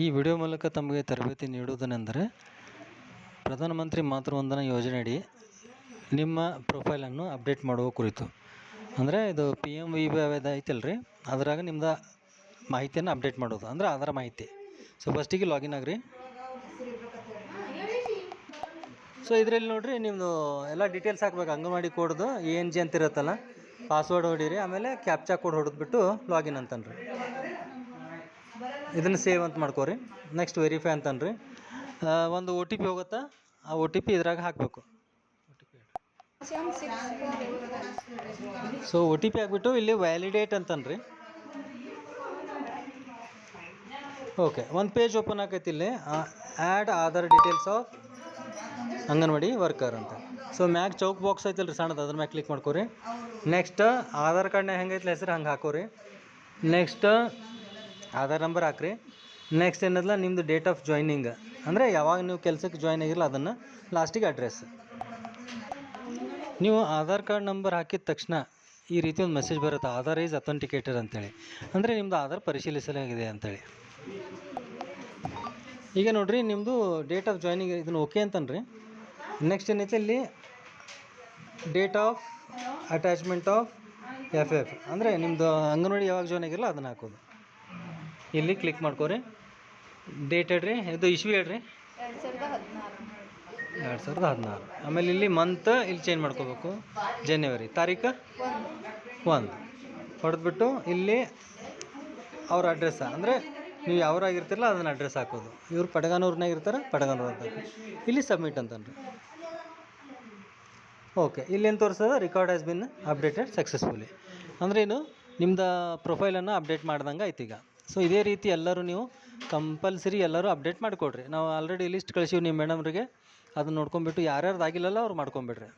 ಈ ವಿಡಿಯೋ ಮೂಲಕ ತಮಗೆ ತರಬೇತಿ ನೀಡುವುದನೆಂದರೆ ಪ್ರಧಾನಮಂತ್ರಿ ಮಾತೃವಂದನಾ ಯೋಜನೆಯಡಿ ನಿಮ್ಮ ಪ್ರೊಫೈಲನ್ನು ಅಪ್ಡೇಟ್ ಮಾಡುವ ಕುರಿತು. ಅಂದರೆ ಇದು ಪಿ ಎಂ ವಿ ಬಿ ಐತಲ್ಲ ರೀ ಅದ್ರಾಗ ನಿಮ್ದು ಮಾಹಿತಿಯನ್ನು ಅಪ್ಡೇಟ್ ಮಾಡೋದು, ಅಂದ್ರೆ ಆಧಾರ್ ಮಾಹಿತಿ. ಸೊ ಫಸ್ಟಿಗೆ ಲಾಗಿನ್ ಆಗ್ರಿ. ಸೊ ಇದರಲ್ಲಿ ನೋಡಿರಿ ನಿಮ್ಮದು ಎಲ್ಲ ಡೀಟೇಲ್ಸ್ ಹಾಕ್ಬೇಕು. ಅಂಗನವಾಡಿ ಕೋಡ್ದು ಎ ಎನ್ ಜಿ ಅಂತ ಇರುತ್ತಲ್ಲ ಪಾಸ್ವರ್ಡ್ ಹೊಡೀರಿ, ಆಮೇಲೆ ಕ್ಯಾಪ್ಚಾ ಕೋಡ್ ಹೊಡೆದ್ಬಿಟ್ಟು ಲಾಗಿನ್ ಅಂತನ್ರಿ. ಇದನ್ನು ಸೇವ್ ಅಂತ ಮಾಡ್ಕೋರಿ. Next verify ಅಂತನ್ರಿ. ಒಂದು ಒ ಟಿ ಪಿ ಹೋಗುತ್ತಾ? ಆ ಒ ಟಿ ಪಿ ಇದ್ರಾಗ ಹಾಕಬೇಕು. ಸೊ ಒ ಟಿ ಪಿ ಹಾಕ್ಬಿಟ್ಟು ಇಲ್ಲಿ ವ್ಯಾಲಿಡೇಟ್ ಅಂತನ್ರಿ. ಓಕೆ ಒಂದು ಪೇಜ್ ಓಪನ್ ಆಕೈತಿ ಇಲ್ಲಿ. Add Aadhaar details of anganwadi worker ಅಂತ. ಸೊ ಮ್ಯಾಗ ಚೌಕ್ ಬಾಕ್ಸ್ ಐತಲ್ಲ ರೀ ಸಣ್ಣದು, ಅದ್ರ ಮ್ಯಾಗ ಕ್ಲಿಕ್ ಮಾಡ್ಕೋರಿ. ನೆಕ್ಸ್ಟ್ ಆಧಾರ್ ಕಾರ್ಡ್ನಾಗ ಹೆಂಗೈತಿ ಹೆಸರು ಹಂಗೆ ಹಾಕೋರಿ. ನೆಕ್ಸ್ಟ್ ಆಧಾರ್ ನಂಬರ್ ಹಾಕ್ರಿ. ನೆಕ್ಸ್ಟ್ ಏನದಲ್ಲ ನಿಮ್ಮದು ಡೇಟ್ ಆಫ್ ಜಾಯ್ನಿಂಗ್ ಅಂದರೆ ಯಾವಾಗ ನೀವು ಕೆಲಸಕ್ಕೆ ಜಾಯ್ನ್ ಆಗಿರಲ್ಲ ಅದನ್ನು ಲಾಸ್ಟಿಗೆ ಅಡ್ರೆಸ್ ನೀವು ಆಧಾರ್ ಕಾರ್ಡ್ ನಂಬರ್ ಹಾಕಿದ ತಕ್ಷಣ ಈ ರೀತಿ ಒಂದು ಮೆಸೇಜ್ ಬರುತ್ತೆ ಆಧಾರ್ ಈಸ್ ಅಥೆಂಟಿಕೇಟೆಡ್ ಅಂತೇಳಿ. ಅಂದರೆ ನಿಮ್ಮದು ಆಧಾರ್ ಪರಿಶೀಲಿಸಲಾಗಿದೆ ಅಂತೇಳಿ. ಈಗ ನೋಡಿರಿ ನಿಮ್ಮದು ಡೇಟ್ ಆಫ್ ಜಾಯ್ನಿಂಗ್ ಇದನ್ನು ಓಕೆ ಅಂತನ್ರಿ. ನೆಕ್ಸ್ಟ್ ಏನೈತೆ ಇಲ್ಲಿ? Date of attachment of F F ಅಂದರೆ ನಿಮ್ಮದು ಅಂಗನವಾಡಿ ಯಾವಾಗ ಜಾಯ್ನ್ ಆಗಿರಲ್ಲ ಅದನ್ನು ಹಾಕೋದು. ಇಲ್ಲಿ ಕ್ಲಿಕ್ ಮಾಡ್ಕೋರಿ. ಡೇಟ್ ಹೇಳ್ರಿ ಇದು ಇಶ್ವಿ ಹೇಳ್ರಿ? ಎರಡು ಸಾವಿರದ ಹದಿನಾರು. ಆಮೇಲೆ ಇಲ್ಲಿ ಮಂತ್ ಇಲ್ಲಿ ಚೇಂಜ್ ಮಾಡ್ಕೋಬೇಕು. ಜನವರಿ ತಾರೀಕು? ಒಂದು. ಹೊಡೆದ್ಬಿಟ್ಟು ಇಲ್ಲಿ ಅವ್ರ ಅಡ್ರೆಸ್ ಅಂದರೆ ನೀವು ಯಾವ್ರಾಗಿರ್ತಿರಲ್ಲ ಅದನ್ನು ಅಡ್ರೆಸ್ ಹಾಕೋದು. ಇವ್ರು ಪಡಗಾನೂರ್ನಾಗ ಇರ್ತಾರೆ ಪಡಗಾನೂರು ಅಂತ ಇಲ್ಲಿ ಸಬ್ಮಿಟ್ ಅಂತನ್ರಿ. ಓಕೆ ಇಲ್ಲೇನು ತೋರಿಸ್ತದ record has been updated successfully ಅಂದ್ರೇನು ನಿಮ್ದು ಪ್ರೊಫೈಲನ್ನು ಅಪ್ಡೇಟ್ ಮಾಡ್ದಂಗೆ ಆಯ್ತು ಈಗ. ಸೊ ಇದೇ ರೀತಿ ಎಲ್ಲರೂ ನೀವು ಕಂಪಲ್ಸರಿ ಎಲ್ಲರೂ ಅಪ್ಡೇಟ್ ಮಾಡಿಕೊಡ್ರಿ. ನಾವು ಆಲ್ರೆಡಿ ಲಿಸ್ಟ್ ಕಳಿಸೀವಿ ನಿಮ್ಮ ಮೇಡಮ್ರಿಗೆ ಅದನ್ನ ನೋಡ್ಕೊಂಬಿಟ್ಟು ಯಾರ್ಯಾರ್ದು ಆಗಿಲ್ಲಲ್ಲ ಅವ್ರು ಮಾಡ್ಕೊಂಬಿಡ್ರಿ.